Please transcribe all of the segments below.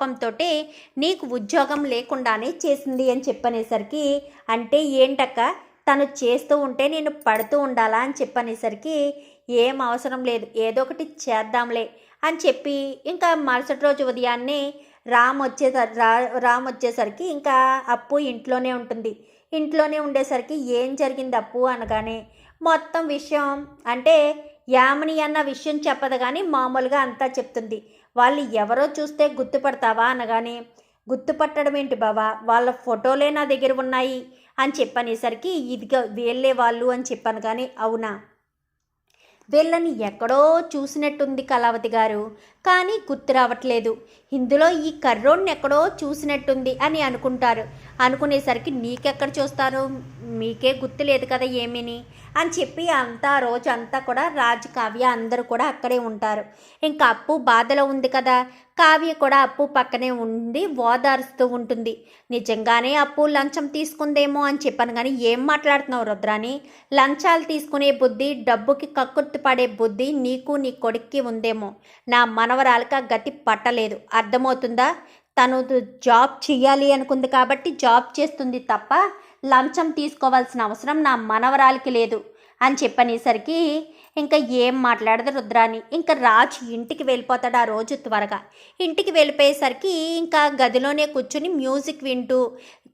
కోపంతో నీకు ఉద్యోగం లేకుండానే చేసింది అని చెప్పనేసరికి అంటే ఏంటక్క తను చేస్తూ ఉంటే నేను పడుతూ ఉండాలా అని చెప్పనేసరికి ఏం అవసరం లేదు ఏదో ఒకటి చేద్దాంలే అని చెప్పి ఇంకా మరుసటి రోజు ఉదయాన్నే రామ్ వచ్చే రా రామ్ వచ్చేసరికి ఇంకా అప్పు ఇంట్లోనే ఉంటుంది. ఇంట్లోనే ఉండేసరికి ఏం జరిగింది అప్పు అనగానే మొత్తం విషయం అంటే యామిని అన్న విషయం చెప్పదు కానీ మామూలుగా అంతా చెప్తుంది. వాళ్ళు ఎవరో చూస్తే గుర్తుపడతావా అనగానే గుర్తుపట్టడం ఏంటి బావా? వాళ్ళ ఫోటోలే నా దగ్గర ఉన్నాయి అని చెప్పనేసరికి ఇదిగా వీళ్ళే వాళ్ళు అని చెప్పాను కానీ అవునా? వీళ్ళని ఎక్కడో చూసినట్టుంది కళావతి గారు. కానీ గుర్తు రావట్లేదు. ఇందులో ఈ కర్రోడ్ని ఎక్కడో చూసినట్టుంది అని అనుకుంటారు. అనుకునేసరికి నీకెక్కడ చూస్తారు? మీకే గుర్తు లేదు కదా ఏమీని? అని చెప్పి అంతా రోజు అంతా కూడా రాజు కావ్య అందరూ కూడా అక్కడే ఉంటారు. ఇంకా అప్పు బాధలో ఉంది కదా? కావ్య కూడా అప్పు పక్కనే ఉండి ఓదారుస్తూ ఉంటుంది. నిజంగానే అప్పు లంచం తీసుకుందేమో అని చెప్పాను కానీ ఏం మాట్లాడుతున్నావు రుద్రాని లంచాలు తీసుకునే బుద్ధి డబ్బుకి కక్కుర్తి పడే బుద్ధి నీకు నీ కొడుక్కి ఉందేమో. నా మనవరాలకి గతి పట్టలేదు. అర్థమవుతుందా? తను జాబ్ చేయాలి అనుకుంది కాబట్టి జాబ్ చేస్తుంది తప్ప లంచం తీసుకోవాల్సిన అవసరం నా మనవరాలికి లేదు అని చెప్పనేసరికి ఇంకా ఏం మాట్లాడదు రుద్రాని. ఇంకా రాజు ఇంటికి వెళ్ళిపోతాడు ఆ రోజు త్వరగా. ఇంటికి వెళ్ళిపోయేసరికి ఇంకా గదిలోనే కూర్చుని మ్యూజిక్ వింటూ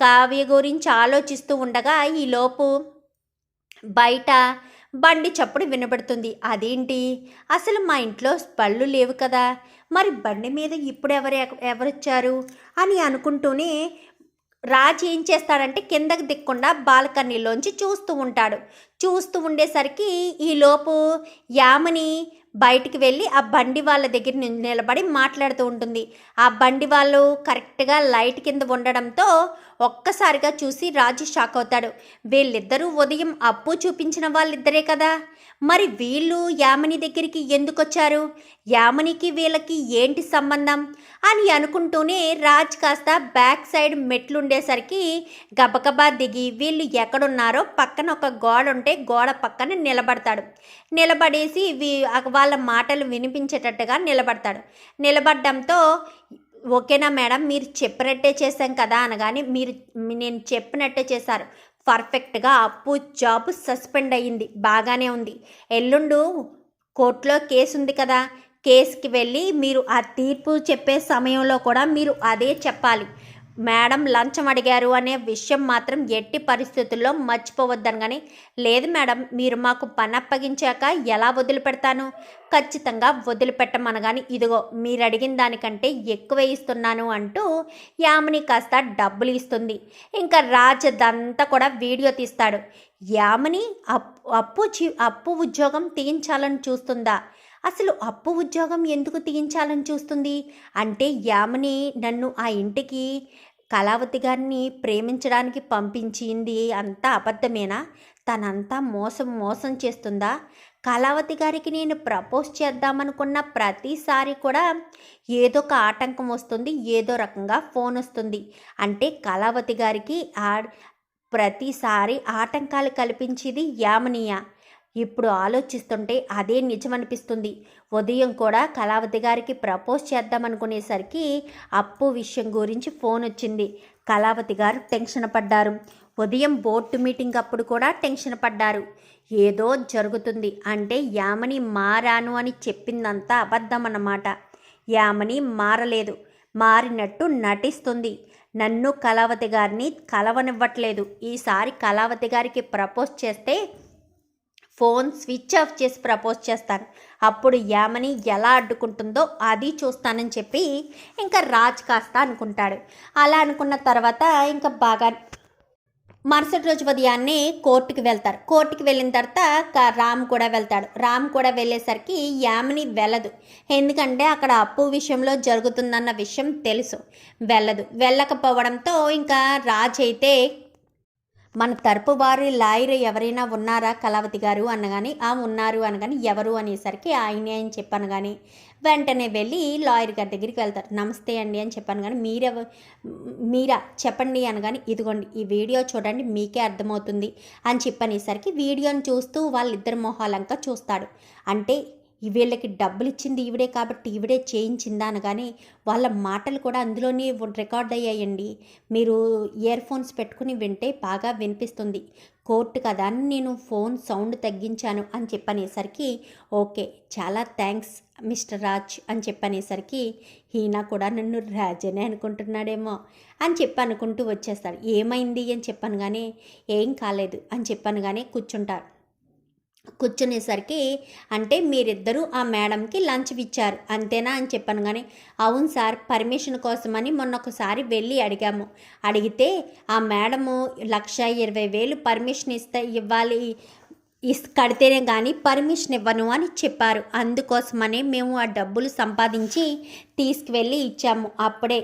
కావ్య గురించి ఆలోచిస్తూ ఉండగా ఈలోపు బయట బండి చప్పుడు వినబడుతుంది. అదేంటి? అసలు మా ఇంట్లో పళ్ళు లేవు కదా. మరి బండి మీద ఇప్పుడు ఎవరు ఎవరొచ్చారు? అని అనుకుంటూనే రాజు ఏం చేస్తాడంటే కిందకి దిక్కుండా బాల్కనీలోంచి చూస్తూ ఉంటాడు. చూస్తూ ఉండేసరికి ఈలోపు యామని బయటికి వెళ్ళి ఆ బండి వాళ్ళ దగ్గర నిలబడి మాట్లాడుతూ ఉంటుంది. ఆ బండి వాళ్ళు కరెక్ట్గా లైట్ కింద ఉండడంతో ఒక్కసారిగా చూసి రాజు షాక్ అవుతాడు. వీళ్ళిద్దరూ ఉదయం అప్పు చూపించిన వాళ్ళిద్దరే కదా? మరి వీళ్ళు యామిని దగ్గరికి ఎందుకు వచ్చారు యామినికి వీళ్ళకి ఏంటి సంబంధం? అని అనుకుంటూనే రాజ్ కాస్త బ్యాక్ సైడ్ మెట్లుండేసరికి గబగబా దిగి వీళ్ళు ఎక్కడున్నారో పక్కన ఒక గోడ ఉంటే గోడ పక్కన నిలబడతాడు. నిలబడేసి వీ వాళ్ళ మాటలు వినిపించేటట్టుగా నిలబడతాడు. నిలబడడంతో ఓకేనా మేడం మీరు చెప్పినట్టే చేశాం కదా అనగానే మీరు నేను చెప్పినట్టే చేశారు. పర్ఫెక్ట్గా అప్పు జాబ్ సస్పెండ్ అయ్యింది. బాగానే ఉంది. ఎల్లుండు కోర్టులో కేసు ఉంది కదా! కేసుకి వెళ్ళి మీరు ఆ తీర్పు చెప్పే సమయంలో కూడా మీరు అదే చెప్పాలి. మేడం లంచం అడిగారు అనే విషయం మాత్రం ఎట్టి పరిస్థితుల్లో మర్చిపోవద్దని కానీ లేదు మేడం మీరు మాకు పని అప్పగించాక ఎలా వదిలిపెడతాను? ఖచ్చితంగా వదిలిపెట్టమనగాని ఇదిగో మీరు అడిగిన దానికంటే ఎక్కువ ఇస్తున్నాను అంటూ యామిని కాస్త డబ్బులు ఇస్తుంది. ఇంకా రాజదంతా కూడా వీడియో తీస్తాడు. యామిని అప్పు అప్పు చి అప్పు ఉద్యోగం తీయించాలని చూస్తుందా? అసలు అప్పు ఉద్యోగం ఎందుకు తీయించాలని చూస్తుంది? అంటే యామిని నన్ను ఆ ఇంటికి కళావతి గారిని ప్రేమించడానికి పంపించింది అంతా అబద్ధమేనా? తనంతా మోసం మోసం చేస్తుందా? కళావతి గారికి నేను ప్రపోజ్ చేద్దామనుకున్న ప్రతిసారి కూడా ఏదో ఒక ఆటంకం వస్తుంది ఏదో రకంగా ఫోన్ వస్తుంది. అంటే కళావతి గారికి ఆ ప్రతిసారి ఆటంకాలు కల్పించేది యామనీయ. ఇప్పుడు ఆలోచిస్తుంటే అదే నిజమనిపిస్తుంది. ఉదయం కూడా కళావతి గారికి ప్రపోజ్ చేద్దామనుకునేసరికి అప్పు విషయం గురించి ఫోన్ వచ్చింది. కళావతి గారు టెన్షన్ పడ్డారు. ఉదయం బోర్డు మీటింగ్ అప్పుడు కూడా టెన్షన్ పడ్డారు. ఏదో జరుగుతుంది అంటే యామని మారాను అని చెప్పిందంతా అబద్ధం అన్నమాట యామని మారలేదు. మారినట్టు నటిస్తుంది. నన్ను కళావతి గారిని కలవనివ్వట్లేదు. ఈసారి కళావతి గారికి ప్రపోజ్ చేస్తే ఫోన్ స్విచ్ ఆఫ్ చేసి ప్రపోజ్ చేస్తాను. అప్పుడు యామని ఎలా అడ్డుకుంటుందో అది చూస్తానని చెప్పి ఇంకా రాజ్ కాస్త అనుకుంటాడు. అలా అనుకున్న తర్వాత ఇంకా బాగా మరుసటి రోజు ఉదయాన్నే కోర్టుకి వెళ్తారు. కోర్టుకి వెళ్ళిన తర్వాత రామ్ కూడా వెళ్తాడు. రామ్ కూడా వెళ్ళేసరికి యామిని వెళ్ళదు. ఎందుకంటే అక్కడ అప్పు విషయంలో జరుగుతుందన్న విషయం తెలుసు. వెళ్ళదు. వెళ్ళకపోవడంతో ఇంకా రాజ్ అయితే మన తరపు వారి లాయర్ ఎవరైనా ఉన్నారా కళావతి గారు అనగాని ఆ ఉన్నారు అనగాని ఎవరు అనేసరికి ఆయనే అని చెప్పాను కానీ వెంటనే వెళ్ళి లాయర్ గారి దగ్గరికి వెళ్తారు. నమస్తే అండి అని చెప్పాను కానీ మీరెవ మీరా చెప్పండి అనగాని ఇదిగోండి ఈ వీడియో చూడండి మీకే అర్థమవుతుంది అని చెప్పనేసరికి వీడియోని చూస్తూ వాళ్ళిద్దరు మొహాలంక చూస్తాడు. అంటే వీళ్ళకి డబ్బులు ఇచ్చింది ఈవిడే కాబట్టి ఈవిడే చేయించిందా అనగానే వాళ్ళ మాటలు కూడా అందులోనే రికార్డ్ అయ్యాయండి మీరు ఇయర్ ఫోన్స్ పెట్టుకుని వింటే బాగా వినిపిస్తుంది. కోర్టు కదా అని నేను ఫోన్ సౌండ్ తగ్గించాను అని చెప్పనేసరికి ఓకే చాలా థ్యాంక్స్ మిస్టర్ రాజ్ అని చెప్పనేసరికి ఈయన కూడా నన్ను రాజనే అనుకుంటున్నాడేమో అని చెప్పి అనుకుంటూ వచ్చేస్తాడు ఏమైంది అని చెప్పాను కానీ ఏం కాలేదు అని చెప్పాను కానీ కూర్చుంటారు. కూర్చునేసరికి అంటే మీరిద్దరూ ఆ మేడంకి లంచ్ ఇచ్చారు. అంతేనా అని చెప్పాను కానీ అవును సార్ పర్మిషన్ కోసమని మొన్న ఒకసారి వెళ్ళి అడిగాము. అడిగితే ఆ మేడము లక్ష ఇరవై వేలు పర్మిషన్ ఇస్తే ఇవ్వాలి ఇస్ కడితేనే కానీ పర్మిషన్ ఇవ్వను అని చెప్పారు. అందుకోసమనే మేము ఆ డబ్బులు సంపాదించి తీసుకువెళ్ళి ఇచ్చాము. అప్పుడే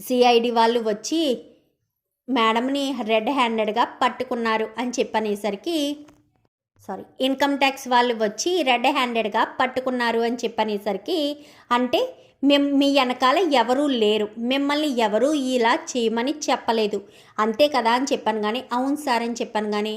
సిఐడి వాళ్ళు వచ్చి మేడంని రెడ్ హ్యాండెడ్గా పట్టుకున్నారు అని చెప్పనేసరికి సారీ ఇన్కమ్ ట్యాక్స్ వాళ్ళు వచ్చి రెడ్ హ్యాండెడ్గా పట్టుకున్నారు అని చెప్పనేసరికి అంటే మేము మీ వెనకాల ఎవరూ లేరు మిమ్మల్ని ఎవరూ ఇలా చేయమని చెప్పలేదు. అంతే కదా అని చెప్పాను కానీ అవును సార్ అని చెప్పాను కానీ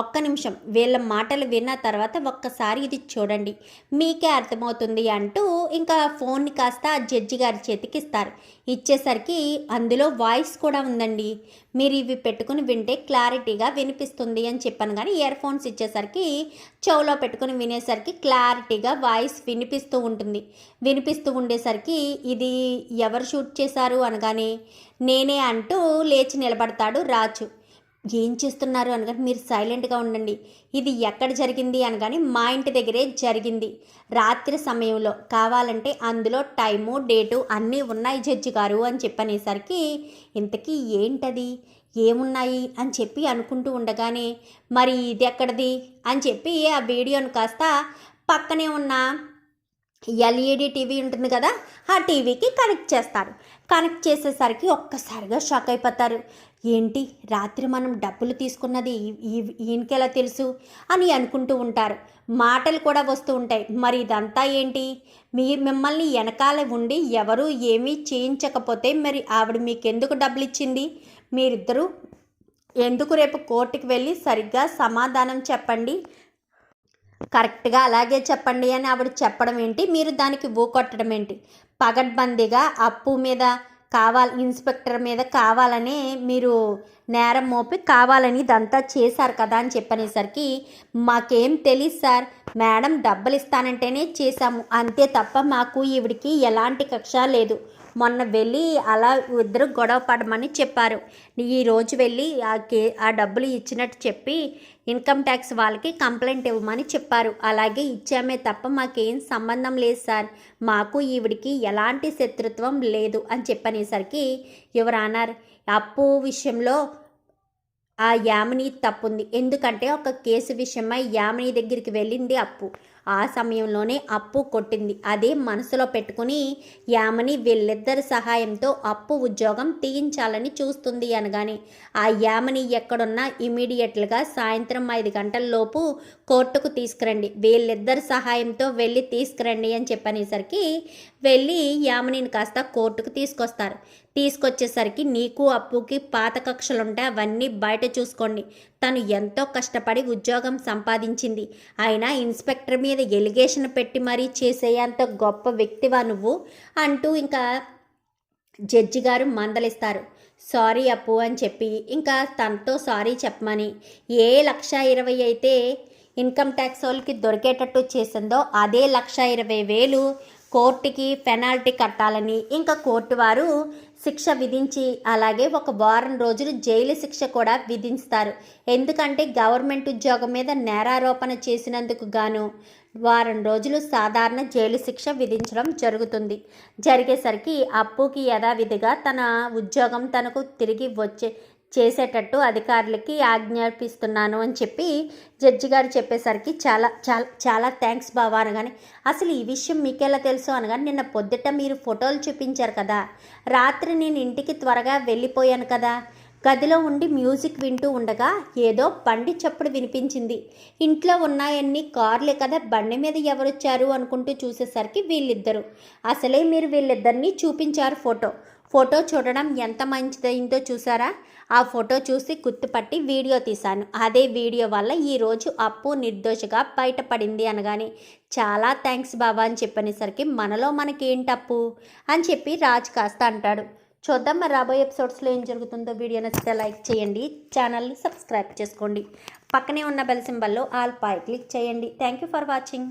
ఒక్క నిమిషం వీళ్ళ మాటలు విన్న తర్వాత ఒక్కసారి ఇది చూడండి. మీకే అర్థమవుతుంది అంటూ ఇంకా ఫోన్ని కాస్త ఆ జడ్జి గారి చేతికి ఇస్తారు ఇచ్చేసరికి అందులో వాయిస్ కూడా ఉందండి. మీరు ఇవి పెట్టుకుని వింటే క్లారిటీగా వినిపిస్తుంది అని చెప్పాను కానీ ఇయర్ ఫోన్స్ ఇచ్చేసరికి చెవులో పెట్టుకుని వినేసరికి క్లారిటీగా వాయిస్ వినిపిస్తూ ఉంటుంది. వినిపిస్తూ ఉండేసరికి ఇది ఎవరు షూట్ చేశారు అనగానే నేనే అంటూ లేచి నిలబడతాడు రాజు. ఏం చేస్తున్నారు అనగానే మీరు సైలెంట్గా ఉండండి. ఇది ఎక్కడ జరిగింది అనగానే మా ఇంటి దగ్గరే జరిగింది. రాత్రి సమయంలో కావాలంటే అందులో టైము డేటు అన్నీ ఉన్నాయి జడ్జి గారు అని చెప్పనేసరికి ఇంతకీ ఏంటది? ఏమున్నాయి? అని చెప్పి అనుకుంటూ ఉండగానే మరి ఇది ఎక్కడిది? అని చెప్పి ఆ వీడియోను కాస్త పక్కనే ఉన్న ఎల్ఈడి టీవీ ఉంటుంది కదా ఆ టీవీకి కనెక్ట్ చేస్తారు. కనెక్ట్ చేసేసరికి ఒక్కసారిగా షాక్ అయిపోతారు. ఏంటి? రాత్రి మనం డబ్బులు తీసుకున్నది ఈయనకెలా తెలుసు? అని అనుకుంటూ ఉంటారు. మాటలు కూడా వస్తూ ఉంటాయి. మరి ఇదంతా ఏంటి? మీ మిమ్మల్ని వెనకాల ఉండి ఎవరు ఏమీ చేయించకపోతే మరి ఆవిడ మీకు ఎందుకు డబ్బులు ఇచ్చింది మీరిద్దరూ ఎందుకు రేపు కోర్టుకి వెళ్ళి సరిగ్గా సమాధానం చెప్పండి? కరెక్ట్గా అలాగే చెప్పండి అని ఆవిడ చెప్పడం ఏంటి? మీరు దానికి ఊకొట్టడం ఏంటి? పగడ్బందీగా అప్పు మీద కావాలి ఇన్స్పెక్టర్ మీద కావాలని మీరు నేరం మోపి కావాలని ఇదంతా చేశారు కదా అని చెప్పనేసరికి మాకేం తెలియదు సార్. మేడం డబ్బులు ఇస్తానంటేనే చేశాము. అంతే తప్ప మాకు ఈవిడికి ఎలాంటి కక్ష లేదు. మొన్న వెళ్ళి అలా ఇద్దరు గొడవ పడమని చెప్పారు. ఈ రోజు వెళ్ళి ఆ కే ఆ డబ్బులు ఇచ్చినట్టు చెప్పి ఇన్కమ్ ట్యాక్స్ వాళ్ళకి కంప్లైంట్ ఇవ్వమని చెప్పారు. అలాగే ఇచ్చామే తప్ప మాకేం సంబంధం లేదు సార్. మాకు ఈవిడికి ఎలాంటి శత్రుత్వం లేదు అని చెప్పనేసరికి ఎవరన్నారు అప్పు విషయంలో ఆ యామిని తప్పుంది. ఎందుకంటే ఒక కేసు విషయమై యామిని దగ్గరికి వెళ్ళింది అప్పు. ఆ సమయంలోనే అప్పు కొట్టింది. అదే మనసులో పెట్టుకుని యామని వీళ్ళిద్దరి సహాయంతో అప్పు ఉద్యోగం తీయించాలని చూస్తుంది అనగానే ఆ యామని ఎక్కడున్నా ఇమీడియట్లుగా సాయంత్రం ఐదు గంటల లోపు కోర్టుకు తీసుకురండి. వీళ్ళిద్దరి సహాయంతో వెళ్ళి తీసుకురండి అని చెప్పనేసరికి వెళ్ళి యామనిని కాస్త కోర్టుకు తీసుకొస్తారు. తీసుకొచ్చేసరికి నీకు అప్పుకి పాత కక్షలు ఉంటే అవన్నీ బయట చూసుకోండి. తను ఎంతో కష్టపడి ఉద్యోగం సంపాదించింది. అయినా ఇన్స్పెక్టర్ మీద ఎలిగేషన్ పెట్టి మరీ చేసేంత గొప్ప వ్యక్తివా నువ్వు? అంటూ ఇంకా జడ్జి గారు మందలిస్తారు. సారీ అప్పు అని చెప్పి ఇంకా తనతో సారీ చెప్పమని. ఏ లక్ష ఇరవై అయితే ఇన్కమ్ ట్యాక్స్ వాళ్ళకి దొరికేటట్టు చేసిందో అదే లక్ష ఇరవై వేలు కోర్టుకి పెనాల్టీ కట్టాలని ఇంకా కోర్టు వారు శిక్ష విధించి అలాగే ఒక వారం రోజులు జైలు శిక్ష కూడా విధిస్తారు. ఎందుకంటే గవర్నమెంట్ ఉద్యోగం మీద నేరారోపణ చేసినందుకు గాను వారం రోజులు సాధారణ జైలు శిక్ష విధించడం జరుగుతుంది. జరిగేసరికి అప్పుకి యథావిధిగా తన ఉద్యోగం తనకు తిరిగి వచ్చే చేసేటట్టు అధికారులకి ఆజ్ఞాపిస్తున్నాను అని చెప్పి జడ్జి గారు చెప్పేసరికి చాలా చాలా చాలా థ్యాంక్స్ బావా అనగానే అసలు ఈ విషయం మీకెలా తెలుసు? అనగానే నిన్న పొద్దుట మీరు ఫోటోలు చూపించారు కదా రాత్రి నేను ఇంటికి త్వరగా వెళ్ళిపోయాను కదా గదిలో ఉండి మ్యూజిక్ వింటూ ఉండగా ఏదో బండి చప్పుడు వినిపించింది. ఇంట్లో ఉన్నాయన్ని కార్లే కదా బండి మీద ఎవరొచ్చారు అనుకుంటూ చూసేసరికి వీళ్ళిద్దరు అసలే మీరు వీళ్ళిద్దరిని చూపించారు ఫోటో ఫోటో చూడడం ఎంత మంచిదైందో చూసారా? ఆ ఫోటో చూసి గుర్తుపట్టి వీడియో తీశాను. అదే వీడియో వల్ల ఈరోజు అప్పు నిర్దోషగా బయటపడింది అనగానే చాలా థ్యాంక్స్ బాబా అని చెప్పనేసరికి మనలో మనకేంటి అప్పు? అని చెప్పి రాజ్ కాస్త అంటాడు. చూద్దాం మరి రాబోయే ఎపిసోడ్స్లో ఏం జరుగుతుందో. వీడియో నచ్చితే లైక్ చేయండి ఛానల్ని సబ్స్క్రైబ్ చేసుకోండి. పక్కనే ఉన్న బెల్ సింబల్లో ఆల్ పై క్లిక్ చేయండి. Thank you for watching.